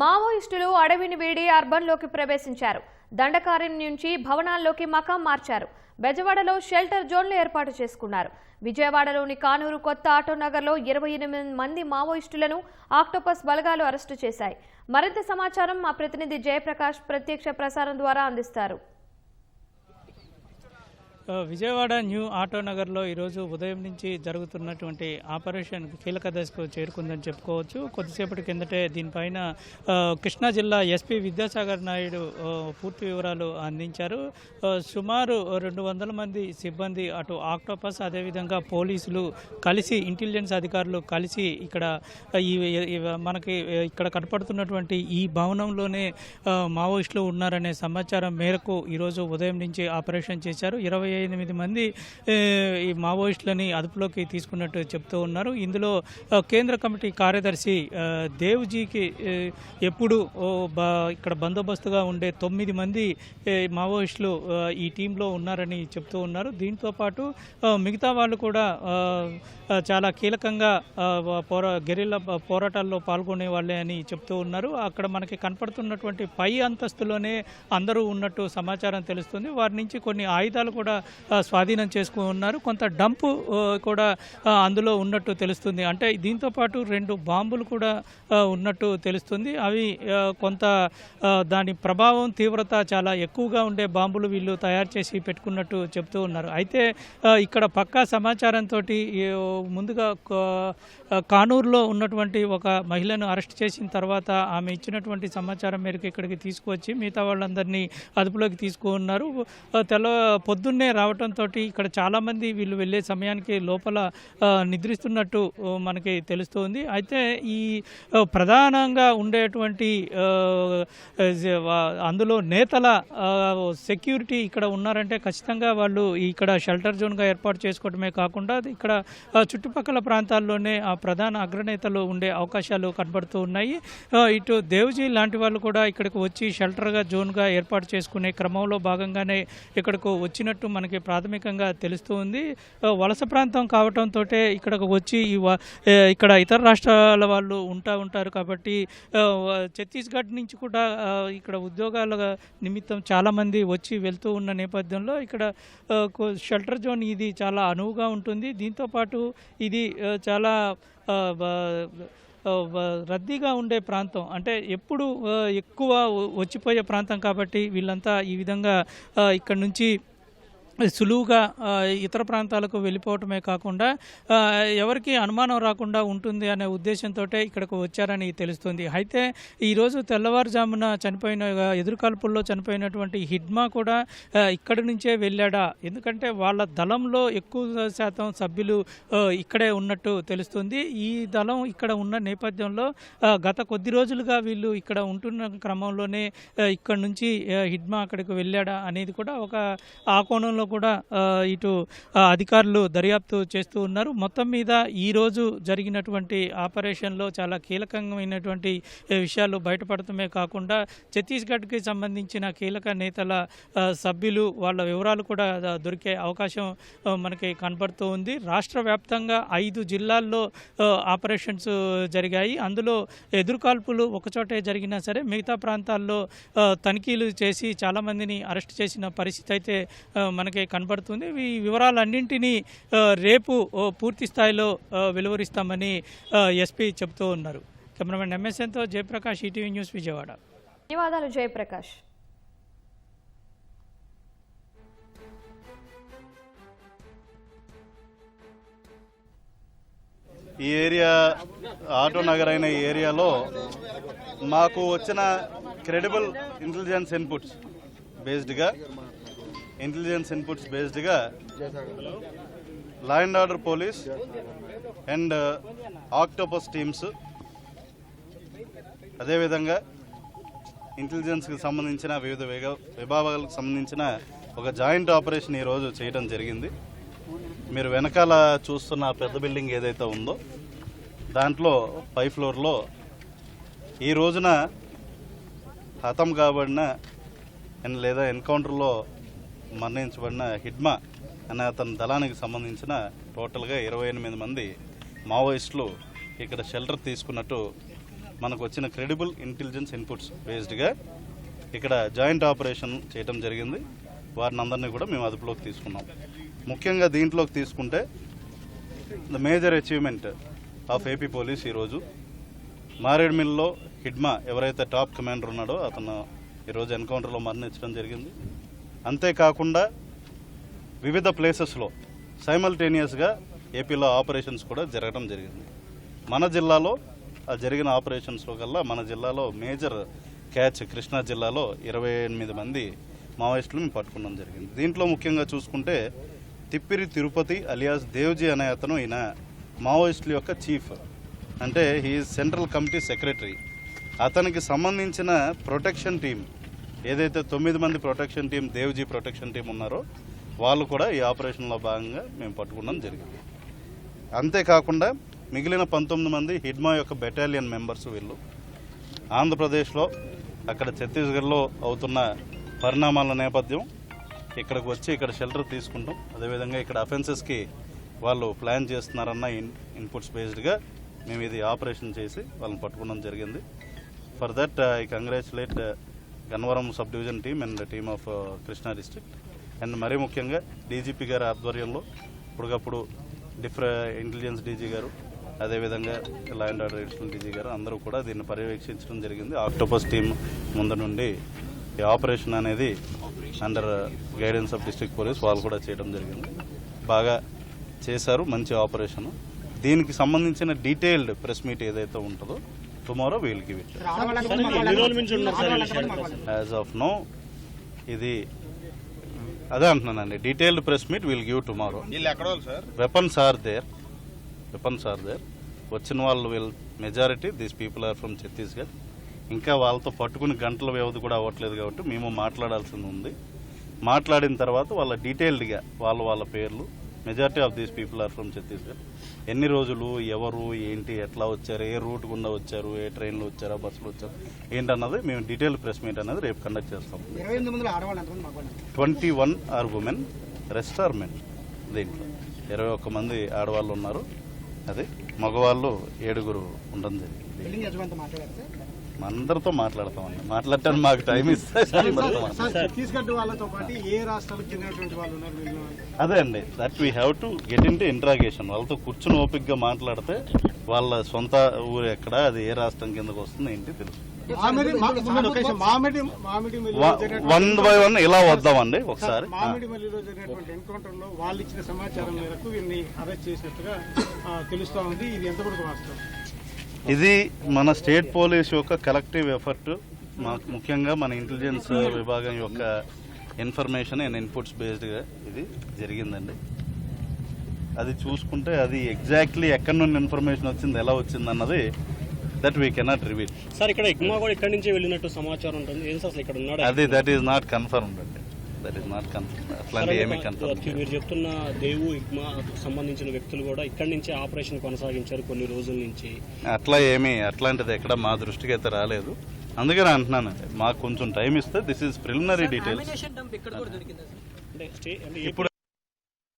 మావోయిస్టులు అడవిని వీడి అర్బన్లోకి ప్రవేశించారు. దండకార్యం నుంచి భవనాల్లోకి మకాం మార్చారు. బెజవాడలో షెల్టర్ జోన్లు ఏర్పాటు చేసుకున్నారు. విజయవాడలోని కానూరు కొత్త ఆటో నగర్లో ఇరవై ఎనిమిది మంది మావోయిస్టులను ఆక్టోపస్ బలగాలు అరెస్టు చేశాయి. మరింత సమాచారం మా ప్రతినిధి జయప్రకాష్ ప్రత్యక్ష ప్రసారం ద్వారా అందిస్తారు. విజయవాడ న్యూ ఆటో నగర్లో ఈరోజు ఉదయం నుంచి జరుగుతున్నటువంటి ఆపరేషన్ కీలక దశకు చేరుకుందని చెప్పుకోవచ్చు. కొద్దిసేపటి కిందటే దీనిపైన కృష్ణా జిల్లా ఎస్పీ విద్యాసాగర్ నాయుడు పూర్తి వివరాలు అందించారు. సుమారు రెండు వందల మంది సిబ్బంది అటు ఆక్టోపస్ అదేవిధంగా పోలీసులు కలిసి ఇంటెలిజెన్స్ అధికారులు కలిసి ఇక్కడ ఈ మనకి ఇక్కడ కనపడుతున్నటువంటి ఈ భవనంలోనే మావోయిస్టులు ఉన్నారనే సమాచారం మేరకు ఈరోజు ఉదయం నుంచి ఆపరేషన్ చేశారు. ఇరవై ఎనిమిది మంది ఈ మావోయిస్టులని అదుపులోకి తీసుకున్నట్టు చెప్తూ ఉన్నారు. ఇందులో కేంద్ర కమిటీ కార్యదర్శి దేవ్జీకి ఎప్పుడు ఇక్కడ బందోబస్తుగా ఉండే తొమ్మిది మంది మావోయిస్టులు ఈ టీంలో ఉన్నారని చెప్తూ ఉన్నారు. దీంతో పాటు మిగతా వాళ్ళు కూడా చాలా కీలకంగా పోరా గెరిల్ల పోరాటాల్లో పాల్గొనే వాళ్ళే అని చెప్తూ ఉన్నారు. అక్కడ మనకి కనపడుతున్నటువంటి పై అంతస్తులోనే అందరూ ఉన్నట్టు సమాచారం తెలుస్తుంది. వారి నుంచి కొన్ని ఆయుధాలు కూడా స్వాధీనం చేసుకుని ఉన్నారు కొంత డంపు కూడా అందులో ఉన్నట్టు తెలుస్తుంది. అంటే దీంతో పాటు రెండు బాంబులు కూడా ఉన్నట్టు తెలుస్తుంది. అవి కొంత దాని ప్రభావం తీవ్రత చాలా ఎక్కువగా ఉండే బాంబులు వీళ్ళు తయారు చేసి పెట్టుకున్నట్టు చెప్తూ ఉన్నారు. అయితే ఇక్కడ పక్కా సమాచారంతో ముందుగా కానూరులో ఉన్నటువంటి ఒక మహిళను అరెస్ట్ చేసిన తర్వాత ఆమె ఇచ్చినటువంటి సమాచారం మేరకు ఇక్కడికి తీసుకువచ్చి మిగతా వాళ్ళందరినీ అదుపులోకి తీసుకున్నారు. తెల్ల పొద్దున్నే రావడంతో ఇక్కడ చాలామంది వీళ్ళు వెళ్ళే సమయానికి లోపల నిద్రిస్తున్నట్టు మనకి తెలుస్తుంది. అయితే ఈ ప్రధానంగా ఉండేటువంటి అందులో నేతల సెక్యూరిటీ ఇక్కడ ఉన్నారంటే ఖచ్చితంగా వాళ్ళు ఇక్కడ షెల్టర్ జోన్గా ఏర్పాటు చేసుకోవడమే కాకుండా ఇక్కడ చుట్టుపక్కల ప్రాంతాల్లోనే ఆ ప్రధాన అగ్రనేతలు ఉండే అవకాశాలు కనబడుతూ ఉన్నాయి. ఇటు దేవ్జీ లాంటి వాళ్ళు కూడా ఇక్కడికి వచ్చి షెల్టర్గా జోన్గా ఏర్పాటు చేసుకునే క్రమంలో భాగంగానే ఇక్కడకు వచ్చినట్టు మన మనకి ప్రాథమికంగా తెలుస్తూ ఉంది. వలస ప్రాంతం కావటంతో ఇక్కడకు వచ్చి ఈ ఇక్కడ ఇతర రాష్ట్రాల వాళ్ళు ఉంటా ఉంటారు కాబట్టి ఛత్తీస్గఢ్ నుంచి కూడా ఇక్కడ ఉద్యోగాల నిమిత్తం చాలామంది వచ్చి వెళ్తూ ఉన్న నేపథ్యంలో ఇక్కడ షెల్టర్ జోన్ ఇది చాలా అనువుగా ఉంటుంది. దీంతో పాటు ఇది చాలా రద్దీగా ఉండే ప్రాంతం. అంటే ఎప్పుడు ఎక్కువ వచ్చిపోయే ప్రాంతం కాబట్టి వీళ్ళంతా ఈ విధంగా ఇక్కడ నుంచి సులువుగా ఇతర ప్రాంతాలకు వెళ్ళిపోవటమే కాకుండా ఎవరికి అనుమానం రాకుండా ఉంటుంది అనే ఉద్దేశంతో ఇక్కడికి వచ్చారని తెలుస్తుంది. అయితే ఈరోజు తెల్లవారుజామున చనిపోయిన ఎదురుకాల్పుల్లో చనిపోయినటువంటి హిడ్మా కూడా ఇక్కడి నుంచే వెళ్ళాడా? ఎందుకంటే వాళ్ళ దళంలో ఎక్కువ శాతం సభ్యులు ఇక్కడే ఉన్నట్టు తెలుస్తుంది. ఈ దళం ఇక్కడ ఉన్న నేపథ్యంలో గత కొద్ది రోజులుగా వీళ్ళు ఇక్కడ ఉంటున్న క్రమంలోనే ఇక్కడ నుంచి హిడ్మా అక్కడికి వెళ్ళాడా అనేది కూడా ఒక ఆ కోణంలో కూడా ఇటు అధికారులు దర్యాప్తు చేస్తూ ఉన్నారు. మొత్తం మీద ఈ రోజు జరిగినటువంటి ఆపరేషన్లో చాలా కీలకమైనటువంటి విషయాలు బయటపడటమే కాకుండా ఛత్తీస్గఢ్కి సంబంధించిన కీలక నేతల సభ్యులు వాళ్ళ వివరాలు కూడా దొరికే అవకాశం మనకి కనబడుతూ ఉంది. రాష్ట్ర వ్యాప్తంగా ఐదు జిల్లాల్లో ఆపరేషన్స్ జరిగాయి. అందులో ఎదురుకాల్పులు ఒకచోటే జరిగినా సరే మిగతా ప్రాంతాల్లో తనిఖీలు చేసి చాలామందిని అరెస్ట్ చేసిన పరిస్థితి అయితే మనకి మనకి కనబడుతుంది. ఈ వివరాలన్నింటినీ రేపు పూర్తి స్థాయిలో వెలువరిస్తామని ఎస్పీ చెబుతూ ఉన్నారు. కెమెరామెన్ ఎంఎస్ఎన్తో జయప్రకాష్ ఈటీవీ న్యూస్ విజయవాడ. ధన్యవాదాలు జయప్రకాష్. ఈ ఏరియా ఆటో నగర్ అయిన ఈ ఏరియాలో మాకు వచ్చిన క్రెడిబుల్ ఇంటెలిజెన్స్ ఇన్పుట్స్ బేస్డ్గా intelligence inputs బేస్డ్గా law and order police and octopus teams అదేవిధంగా ఇంటెలిజెన్స్కి సంబంధించిన వివిధ విభాగాలకు సంబంధించిన ఒక జాయింట్ ఆపరేషన్ ఈరోజు చేయడం జరిగింది. మీరు వెనకాల చూస్తున్న పెద్ద బిల్డింగ్ ఏదైతే ఉందో దాంట్లో పై ఫ్లోర్లో ఈ రోజున హతం కాబడిన లేదా ఎన్కౌంటర్లో మరణించబడిన హిడ్మా అనే అతని దళానికి సంబంధించిన టోటల్గా ఇరవై ఎనిమిది మంది మావోయిస్టులు ఇక్కడ షెల్టర్ తీసుకున్నట్టు మనకు వచ్చిన క్రెడిబుల్ ఇంటెలిజెన్స్ ఇన్పుట్స్ బేస్డ్గా ఇక్కడ జాయింట్ ఆపరేషన్ చేయడం జరిగింది. వారిని అందరినీ కూడా మేము అదుపులోకి తీసుకున్నాం. ముఖ్యంగా దీంట్లోకి తీసుకుంటే the major achievement of AP police ఈరోజు. మారేడుమిల్లో హిడ్మా ఎవరైతే టాప్ కమాండర్ ఉన్నాడో అతను ఈరోజు ఎన్కౌంటర్లో మరణించడం జరిగింది. అంతేకాకుండా వివిధ ప్లేసెస్లో సైమల్టేనియస్గా ఏపీలో ఆపరేషన్స్ కూడా జరగడం జరిగింది. మన జిల్లాలో ఆ జరిగిన ఆపరేషన్స్లో కల్లా మన జిల్లాలో మేజర్ క్యాచ్ కృష్ణా జిల్లాలో ఇరవై ఎనిమిది మంది మావోయిస్టులు మేము పట్టుకోవడం జరిగింది. దీంట్లో ముఖ్యంగా చూసుకుంటే తిప్పిరి తిరుపతి అలియాస్ దేవ్జీ అనే అతను ఈయన మావోయిస్టుల యొక్క చీఫ్. అంటే హీ సెంట్రల్ కమిటీ సెక్రటరీ. అతనికి సంబంధించిన ప్రొటెక్షన్ టీం ఏదైతే తొమ్మిది మంది protection team Devji protection team ఉన్నారో వాళ్ళు కూడా ఈ ఆపరేషన్లో భాగంగా మేము పట్టుకోవడం జరిగింది. అంతేకాకుండా మిగిలిన పంతొమ్మిది మంది హిడ్మా యొక్క బెటాలియన్ మెంబర్స్ వీళ్ళు. ఆంధ్రప్రదేశ్లో అక్కడ ఛత్తీస్గఢ్లో అవుతున్న పరిణామాల నేపథ్యం ఇక్కడికి వచ్చి ఇక్కడ షెల్టర్ తీసుకుంటాం. అదేవిధంగా ఇక్కడ అఫెన్సెస్కి వాళ్ళు ప్లాన్ చేస్తున్నారన్న ఇన్ ఇన్పుట్స్ బేస్డ్గా మేము ఇది ఆపరేషన్ చేసి వాళ్ళని పట్టుకోవడం జరిగింది. For that I congratulate Gannavaram sub division team and team of Krishna district. And మరీ ముఖ్యంగా డీజీపీ గారి ఆధ్వర్యంలో ఇప్పటికప్పుడు డిఫరె ఇంటెలిజెన్స్ డీజీ గారు అదేవిధంగా law and order additional DG గారు అందరూ కూడా దీన్ని పర్యవేక్షించడం జరిగింది. ఆక్టోపస్ టీం ముందు నుండి ఈ ఆపరేషన్ అనేది under guidance of district police వాళ్ళు కూడా చేయడం జరిగింది. బాగా చేశారు మంచి ఆపరేషన్. దీనికి సంబంధించిన డీటెయిల్డ్ ప్రెస్ మీట్ ఏదైతే ఉంటుందో tomorrow will give it as of no ఇది అదే అంటున్నానండి. Detailed press meet will give tomorrow weapons are there weapons are there వచ్చిన వాళ్ళు will majority these people are from Chhattisgarh ఇంకా వాళ్ళతో పట్టుకుని గంటల వ్యవధి కూడా అవ్వట్లేదు కాబట్టి మేము మాట్లాడాల్సింది ఉంది. మాట్లాడిన తర్వాత వాళ్ళ డీటెయిల్డ్గా వాళ్ళ వాళ్ళ పేర్లు majority of these people are from Chhattisgarh ఎన్ని రోజులు ఎవరు ఏంటి ఎట్లా వచ్చారు ఏ రూట్ గుండా వచ్చారు ఏ ట్రైన్లో వచ్చారా బస్సులో వచ్చారు ఏంటన్నది మేము డీటెయిల్ ప్రెస్ మీట్ అనేది రేపు కండక్ట్ చేస్తాం. Twenty one are women rest are men దీంట్లో. ఇరవై ఒక్క మంది ఆడవాళ్ళు ఉన్నారు. అదే మగవాళ్ళు ఏడుగురు ఉండడం జరిగింది. అందరితో మాట్లాడతామండి. మాట్లాడటానికి మాకు టైం ఇస్తే అందరితో మాట్లాడతాం. సార్ ఛత్తీస్గఢ్ వాళ్ళతో పాటు ఏ రాష్ట్రాలకు చెందినటువంటి వాళ్ళు ఉన్నారు వీళ్ళు అదే అండి. That we have to get into interrogation వాళ్ళతో కూర్చుని ఓపిక్గా మాట్లాడితే వాళ్ళ సొంత ఊరు ఎక్కడ అది ఏ రాష్ట్రం కిందకు వస్తుంది ఏంటి తెలుసు. వన్ బై వన్ ఇలా వద్దామండి ఒకసారి. మామిడి మల్లిలో జరిగినటువంటి ఎన్కౌంటర్లో వాళ్ళు ఇచ్చిన సమాచారం మేరకు వీరిని అరెస్ట్ చేసినట్టుగా ఆ, తెలుస్తా ఉంది. ఇది ఎంతవరకు వాస్తవం? ఇది మన స్టేట్ పోలీస్ యొక్క కలెక్టివ్ ఎఫర్ట్. మాకు ముఖ్యంగా మన ఇంటెలిజెన్స్ విభాగం యొక్క ఇన్ఫర్మేషన్ అండ్ ఇన్పుట్స్ బేస్డ్గా ఇది జరిగిందండి. అది చూసుకుంటే అది ఎగ్జాక్ట్లీ ఎక్కడి నుండి ఇన్ఫర్మేషన్ వచ్చింది ఎలా వచ్చింది అన్నది that we cannot reveal sir ఇక్కడ ఇగ్మా కూడా ఇక్కడి నుంచి వెళ్ళినట్టు సమాచారం ఉంటుంది. అది దట్ ఈస్ నాట్ కన్ఫర్మ్డ్ అండి. దట్ ఈస్ నాట్ కన్ఫర్మ్ అట్లాంటి ఏమీ కన్ఫర్మ్ మీరు చెప్తున్న దేవు ఇగ్మా సంబంధించిన వ్యక్తులు కూడా ఇక్కడి నుంచి ఆపరేషన్ కొనసాగించారు కొన్ని రోజుల నుంచి. అట్లా ఏమీ అట్లాంటిది ఎక్కడ మా దృష్టికి అయితే రాలేదు. అందుకని అంటున్నాను మాకు కొంచెం టైం ఇస్తే దిస్ ఈస్ ప్రిలిమినరీ డీటెయిల్స్ అంటే స్టే అంటే ఇప్పుడు